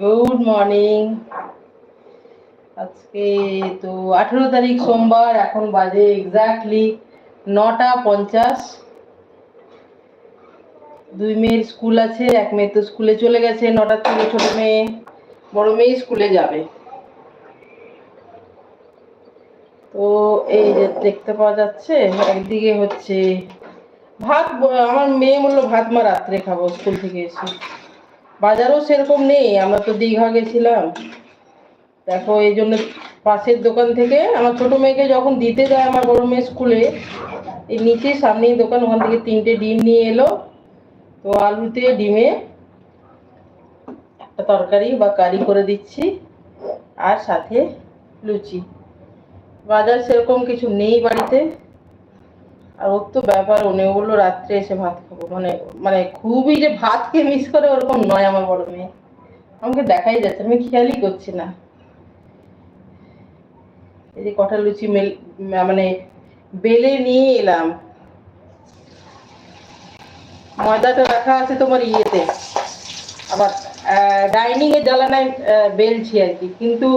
Good morning আজকে তো আঠেরো তারিখ সোমবার, এখন বাজে এক্স্যাক্টলি নটা পঞ্চাশ। দুই মেয়ের স্কুল আছে, এক মেয়ে তো স্কুলে চলে গেছে নটার থেকে ছোট মেয়ে, বড় মেয়ে স্কুলে যাবে। তো এই যে দেখতে পাওয়া যাচ্ছে, একদিকে হচ্ছে ভাত, আমার মেয়ে বলল ভাত মা রাত্রে খাব, স্কুল থেকে এসে। বাজারও সেরকম নেই, আমরা তো দীঘা গেছিলাম। দেখো, এই জন্য পাশের দোকান থেকে আমার ছোট মেয়েকে যখন দিতে যায় আমার বড় মেয়ে স্কুলে এই নিচে সামনেই দোকান, ওখান থেকে তিনটে ডিম নিয়ে এলো। তো আলুতে, ডিমে একটা তরকারি বা কারি করে দিচ্ছি, আর সাথে লুচি। বাজার সেরকম কিছু নেই বাড়িতে। আর ওর তো ব্যাপার, উনি বলল রাত্রে এসে ভাত খাব। মানে মানে খুবই যে ভাতকে মিস করে ওরকম নয় আমার বড় মেয়ে। আমাকে দেখাই যাচ্ছে, আমি খেয়ালই করছি না। এই যে কটা লুচি মেল মানে বেলে নিয়ে এলাম। ময়দাটা রাখা আছে তোমার ইয়েতে। আবার ডাইনিং এর জ্বালানায় বেলছি আর কি। কিন্তু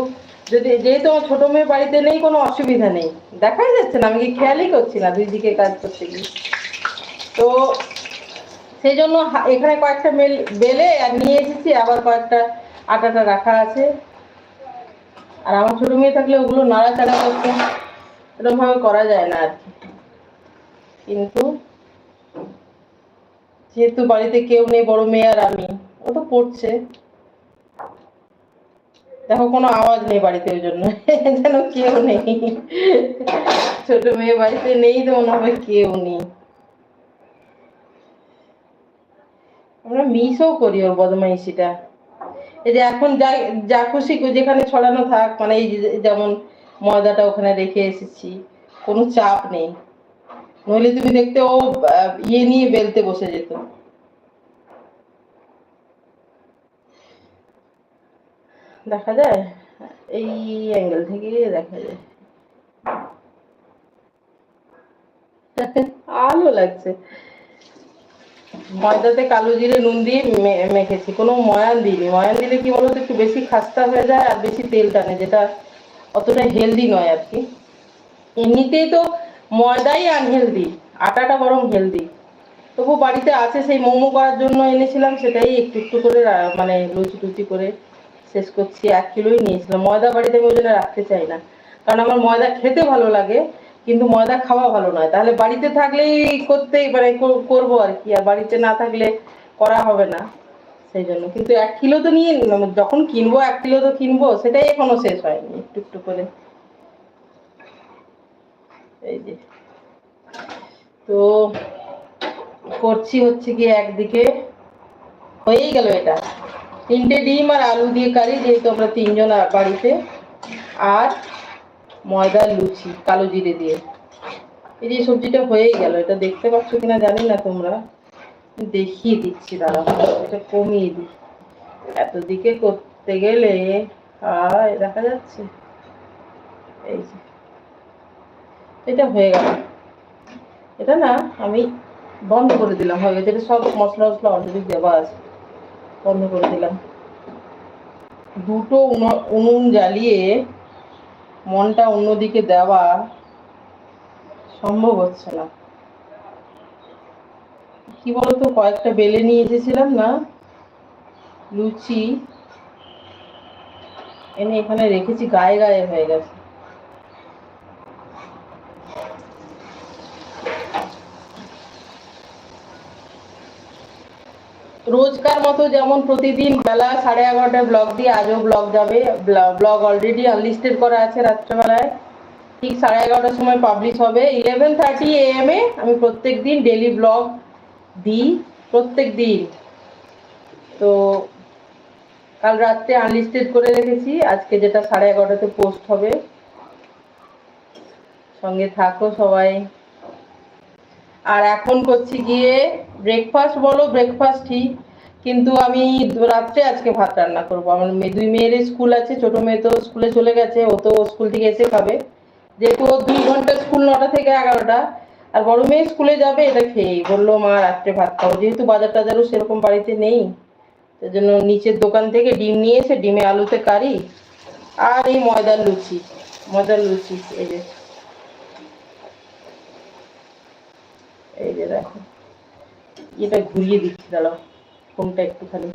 যদি যেহেতু আমার ছোট মেয়ে বাড়িতে নেই, কোনো অসুবিধা নেই। দেখাই যাচ্ছে না, আমি কি খেয়ালই করছি না দুই দিকে কাজ করতে গিয়ে। তো সেই জন্য এখানে কয়েকটা মেল, বেলে আর নিয়ে এসেছি, আবার কয়েকটা আটাটা রাখা আছে। আর আমার ছোট মেয়ে থাকলে ওগুলো নাড়াচাড়া করতে, এরকমভাবে করা যায় না আর কি। কিন্তু যেহেতু বাড়িতে কেউ নেই, বড় মেয়ে আর আমি, ও তো পড়ছে। দেখো, কোনো আওয়াজ নেই বাড়িতে ওই জন্য। যেন কেউ নেই। ছোট মেয়ে বাড়িতে নেই তো মনে হবে কেউ নেই। আমরা মিসও করি ওর বদমাইশিটা। এই যে এখন যা যা খুশি যেখানে ছড়ানো থাক মানে এই যেমন ময়দাটা ওখানে রেখে এসেছি, কোনো চাপ নেই। নইলে তুমি দেখতে ও ইয়ে নিয়ে বেলতে বসে যেত। দেখা যায়? এই অ্যাঙ্গেল থেকে দেখা যায়। আলো লাগছে। ময়দাতে কালো জিরে নুন দিয়ে মেখেছি। কোনো ময়ান দিইনি। ময়ান দিলে কি বলতো, একটু বেশি খাস্তা হয়ে যায় আর বেশি তেল টানে, যেটা অতটা হেলদি নয় আর কি। এমনিতেই তো ময়দাই আনহেলদি আটাটা বরং হেলদি তবু বাড়িতে আছে সেই মোমো করার জন্য এনেছিলাম, সেটাই একটু একটু করে মানে লুচি টুচি করে শেষ করছি, এক কিলোই নিয়েছিলাম। ময়দা বাড়িতে আমি ওই জন্য রাখতে চাই না। কারণ আমার ময়দা খেতে ভালো লাগে, কিন্তু ময়দা খাওয়া ভালো নয়। তাহলে বাড়িতে থাকলেই করতেই মানে করব আর কি। আর বাড়িতে না থাকলে করা হবে না। সেই জন্য। কিন্তু এক কিলো তো নিয়ে নিলাম। যখন কিনবো, এক কিলো তো কিনবো, সেটাই এখনও শেষ হয়নি। একটু একটু করে। এই যে। তো করছি হচ্ছে কি একদিকে। হয়েই গেল এটা। তিনটে ডিম আর আলু দিয়ে কারি, যেহেতু আমরা তিনজন বাড়িতে। আর ময়দার লুচি, কালো জিরে দিয়ে। এই যে সবজিটা হয়েই গেল, এটা দেখতে পাচ্ছ কিনা জানি না তোমরা। দেখিয়ে দিচ্ছি দাঁড়া এটা কমিয়ে দিই। এত দিকে করতে গেলে, হায়, দেখা যাচ্ছে। এই যে, এটা হয়ে গেল। এটা না আমি বন্ধ করে দিলাম, হয়ে গেছে, এটা সব মশলা মশলা অলরেডি দেওয়া আছে। বন্ধ করে দিলাম। দুটো উনো- উনুন জ্বালিয়ে মনটা অন্যদিকে দেওয়া সম্ভব হচ্ছে না। কি বলতো, কয়েকটা বেলে নিয়ে এসেছিলাম না? লুচি। এনে এখানে রেখেছি, গায়ে গায়ে হয়ে গেছে। রোজকার মতো যেমন প্রতিদিন বেলা সাড়ে এগারোটায় ব্লগ দিয়ে আজও ব্লগ যাবে। ব্লগ অলরেডি আনলিস্টেড করা আছে রাত্রেবেলায়। ঠিক সাড়ে এগারোটার সময় পাবলিশ হবে। ইলেভেন থার্টি এম এ আমি প্রত্যেক দিন ডেলি ব্লগ দিই, প্রত্যেক দিন। তো কাল রাত্রে আনলিস্টেড করে রেখেছি। আজকে যেটা সাড়ে এগারোটাতে পোস্ট হবে। সঙ্গে থাকো সবাই। আর এখন করছি গিয়ে ব্রেকফাস্ট বলো ব্রেকফাস্টই কিন্তু আমি রাত্রে আজকে ভাত রান্না করব। আমার মেয়ে, দুই মেয়ের স্কুল আছে, ছোট মেয়ে তো স্কুলে চলে গেছে, ও তো স্কুল থেকে এসে খাবে। যেহেতু ও দুই ঘণ্টা স্কুল নটা থেকে এগারোটা, আর বড় মেয়ে স্কুলে যাবে, এটা খেয়ে বলল, মা, রাত্রে ভাত খাব। যেহেতু বাজার টাজারও সেরকম বাড়িতে নেই, তার জন্য নিচের দোকান থেকে ডিম নিয়ে এসে ডিমে আলুতে কারি আর এই ময়দার লুচি ময়দার লুচি, এই যে। এই যে দেখো। এটা ঘুরিয়ে দিচ্ছি দাঁড়াও ফোনটা একটুখানি।